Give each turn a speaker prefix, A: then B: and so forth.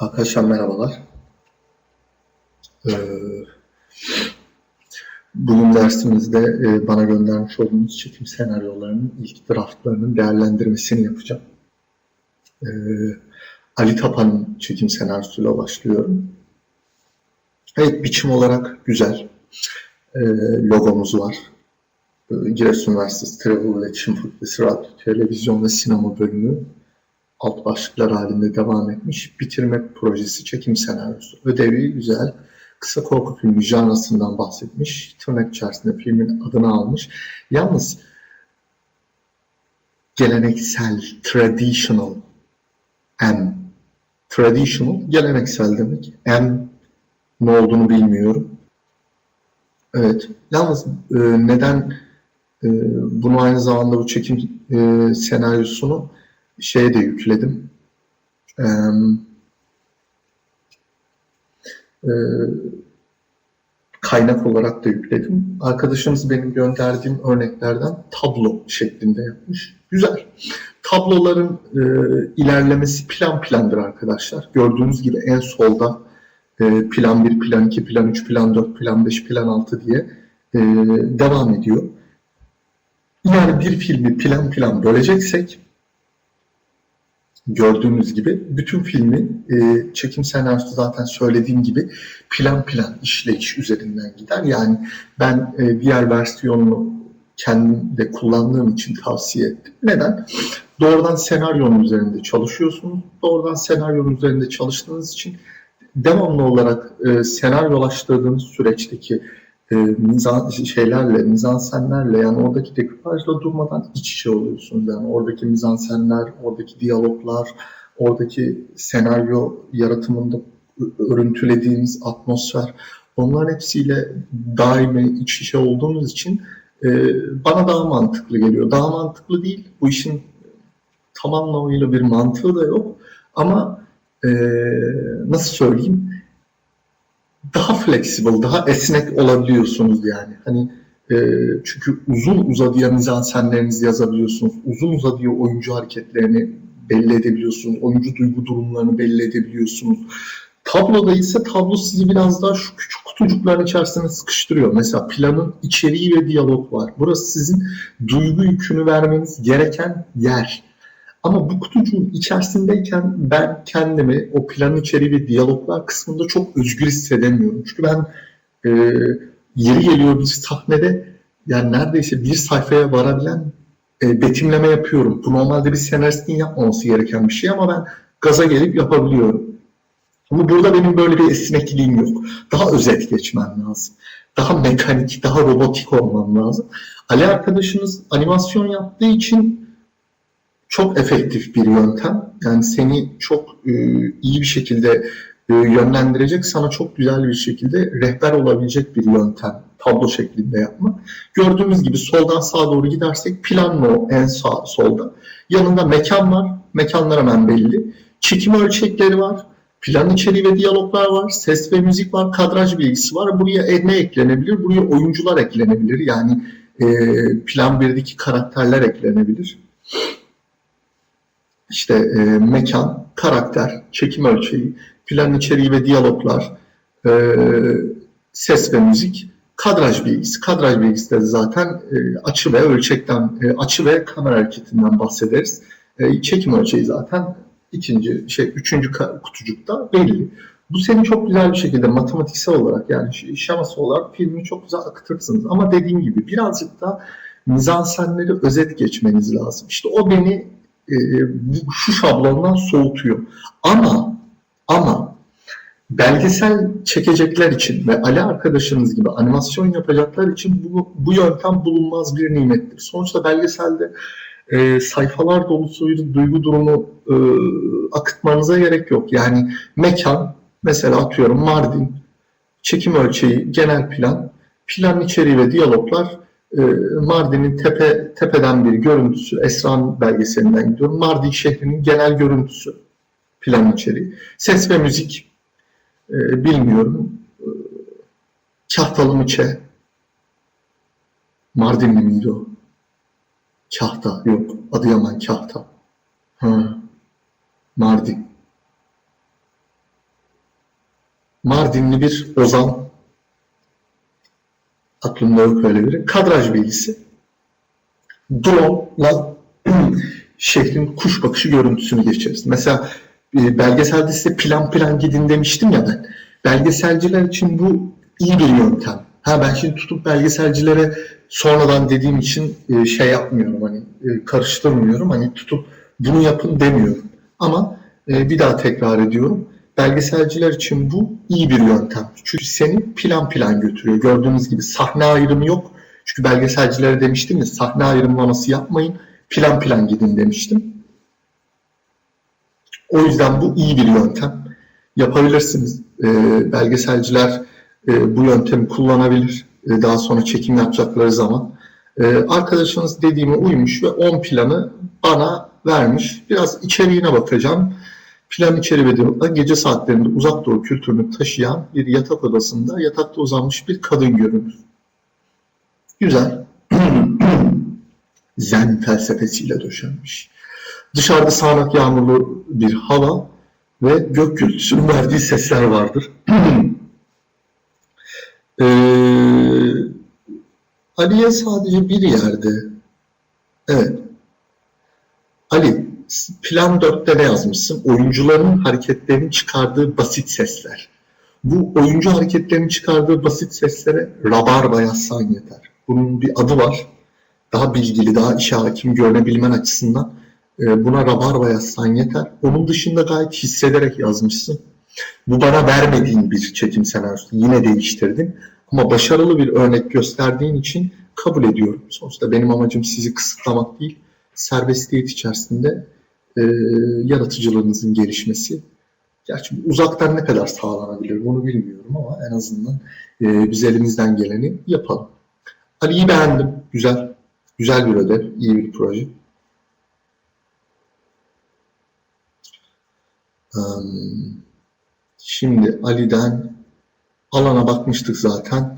A: Arkadaşlar merhabalar. Ee, bugün dersimizde e, bana göndermiş olduğunuz çekim senaryolarının ilk draftlarının değerlendirmesini yapacağım. Ee, Ali Tapan'ın çekim senaryosuyla başlıyorum. Evet biçim olarak güzel. Ee, logomuz var. Ee, Giresun Üniversitesi Travel İletişim Fakültesi Radyo, Televizyon ve Sinema bölümü alt başlıklar halinde devam etmiş. Bitirme projesi çekim senaryosu. Ödevi güzel. Kısa korku filmi janrasından bahsetmiş. Tırnak içerisinde filmin adını almış. Yalnız geleneksel, traditional, M. Traditional, geleneksel demek. M ne olduğunu bilmiyorum. Evet. Yalnız e, neden e, bunu aynı zamanda bu çekim e, senaryosunu şeye de yükledim. Ee, e, kaynak olarak da yükledim. Arkadaşımız benim gönderdiğim örneklerden tablo şeklinde yapmış. Güzel. Tabloların e, ilerlemesi plan plandır arkadaşlar. Gördüğünüz gibi en solda e, plan 1, plan 2, plan 3, plan 4, plan 5, plan 6 diye e, devam ediyor. Yani bir filmi plan plan böleceksek gördüğünüz gibi bütün filmin e, çekim senaryosu zaten söylediğim gibi plan plan işleyiş üzerinden gider. Yani ben e, diğer versiyonunu kendim de kullandığım için tavsiye ettim. Neden? Doğrudan senaryonun üzerinde çalışıyorsunuz. Doğrudan senaryonun üzerinde çalıştığınız için devamlı olarak e, senaryolaştırdığınız süreçteki e, mizan şeylerle, mizansenlerle yani oradaki dekupajla durmadan iç içe oluyorsunuz. Yani oradaki mizansenler, oradaki diyaloglar, oradaki senaryo yaratımında örüntülediğiniz atmosfer onların hepsiyle daimi iç içe olduğunuz için e, bana daha mantıklı geliyor. Daha mantıklı değil. Bu işin tam anlamıyla bir mantığı da yok. Ama e, nasıl söyleyeyim? Daha flexible, daha esnek olabiliyorsunuz yani. Hani e, çünkü uzun uzadıya mizansenlerinizi yazabiliyorsunuz. Uzun uzadıya oyuncu hareketlerini belli edebiliyorsunuz. Oyuncu duygu durumlarını belli edebiliyorsunuz. Tabloda ise tablo sizi biraz daha şu küçük kutucukların içerisine sıkıştırıyor. Mesela planın içeriği ve diyalog var. Burası sizin duygu yükünü vermeniz gereken yer. Ama bu kutucuğun içerisindeyken ben kendimi o plan içeriği ve diyaloglar kısmında çok özgür hissedemiyorum. Çünkü ben e, yeri geliyor bir sahnede yani neredeyse bir sayfaya varabilen e, betimleme yapıyorum. Bu normalde bir senaristin yapmaması gereken bir şey ama ben gaza gelip yapabiliyorum. Ama burada benim böyle bir esnekliğim yok. Daha özet geçmem lazım. Daha mekanik, daha robotik olmam lazım. Ali arkadaşınız animasyon yaptığı için çok efektif bir yöntem. Yani seni çok e, iyi bir şekilde e, yönlendirecek, sana çok güzel bir şekilde rehber olabilecek bir yöntem. Tablo şeklinde yapmak. Gördüğümüz gibi soldan sağa doğru gidersek plan o en sağ solda. Yanında mekan var. Mekanlar hemen belli. Çekim ölçekleri var. Plan içeriği ve diyaloglar var. Ses ve müzik var. Kadraj bilgisi var. Buraya ne eklenebilir? Buraya oyuncular eklenebilir. Yani e, plan 1'deki karakterler eklenebilir işte e, mekan, karakter, çekim ölçeği, plan içeriği ve diyaloglar, e, ses ve müzik, kadraj bilgisi. Kadraj bilgisi de zaten e, açı ve ölçekten, e, açı ve kamera hareketinden bahsederiz. E, çekim ölçeği zaten ikinci, şey üçüncü kutucukta belli. Bu seni çok güzel bir şekilde matematiksel olarak yani şeması olarak filmi çok güzel akıtırsınız. Ama dediğim gibi birazcık da mizansenleri özet geçmeniz lazım. İşte o beni e, şu şablondan soğutuyor. Ama ama belgesel çekecekler için ve Ali arkadaşınız gibi animasyon yapacaklar için bu, bu yöntem bulunmaz bir nimettir. Sonuçta belgeselde e, sayfalar dolusu bir duygu durumu e, akıtmanıza gerek yok. Yani mekan, mesela atıyorum Mardin, çekim ölçeği, genel plan, plan içeriği ve diyaloglar Mardin'in tepe tepeden bir görüntüsü, Esran belgeselinden gidiyorum. Mardin şehrinin genel görüntüsü, plan içeriği. Ses ve müzik, e, bilmiyorum. Kahtalı Mıçe, Mardinli miydi o? Kahta, yok. Adıyaman Kahta. Ha. Mardin. Mardinli bir Ozan aklımda yok öyle biri. Kadraj bilgisi. Drone'la şehrin kuş bakışı görüntüsünü geçeriz. Mesela e, belgeselde size plan plan gidin demiştim ya ben. Belgeselciler için bu iyi bir yöntem. Ha ben şimdi tutup belgeselcilere sonradan dediğim için e, şey yapmıyorum hani e, karıştırmıyorum. Hani tutup bunu yapın demiyorum. Ama bir daha tekrar ediyorum. Belgeselciler için bu iyi bir yöntem. Çünkü seni plan plan götürüyor. Gördüğünüz gibi sahne ayrımı yok. Çünkü belgeselcilere demiştim ya sahne ayrımlaması yapmayın. Plan plan gidin demiştim. O yüzden bu iyi bir yöntem. Yapabilirsiniz. E, belgeselciler e, bu yöntemi kullanabilir. E, daha sonra çekim yapacakları zaman. E, arkadaşınız dediğime uymuş ve 10 planı bana vermiş. Biraz içeriğine bakacağım. İçeri ve diyalogda gece saatlerinde uzak doğu kültürünü taşıyan bir yatak odasında yatakta uzanmış bir kadın görünür. Güzel. Zen felsefesiyle döşenmiş. Dışarıda sağanak yağmurlu bir hava ve gök gürültüsünün verdiği sesler vardır. Ee, Ali'ye sadece bir yerde evet Ali plan 4'te ne yazmışsın? Oyuncuların hareketlerini çıkardığı basit sesler. Bu oyuncu hareketlerini çıkardığı basit seslere rabarba yazsan yeter. Bunun bir adı var. Daha bilgili, daha işe hakim görünebilmen açısından e, buna rabarba yazsan yeter. Onun dışında gayet hissederek yazmışsın. Bu bana vermediğin bir çekim senaryosu. Yine değiştirdin. Ama başarılı bir örnek gösterdiğin için kabul ediyorum. Sonuçta benim amacım sizi kısıtlamak değil, serbestiyet içerisinde e, yaratıcılığınızın gelişmesi. Gerçi uzaktan ne kadar sağlanabilir bunu bilmiyorum ama en azından e, biz elimizden geleni yapalım. Ali'yi beğendim. Güzel. Güzel bir ödev. iyi bir proje. Şimdi Ali'den alana bakmıştık zaten.